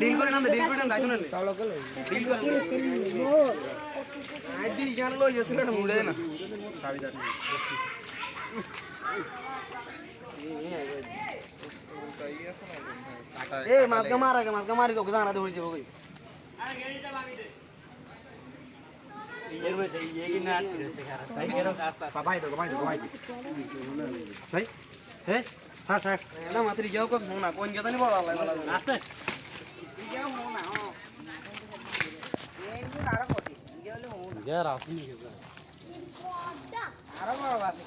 deal করে না deal করে না দাইতো না ডিল করে লই এসে না মুড়ে না এ মাছ কা মারা কে মাছ কা মারি তো জানা দে হইছে কই না মাত্রি যাও কস হোনা কোন গেতা নি বড় আল্লাহ বলা আরও বড় আছে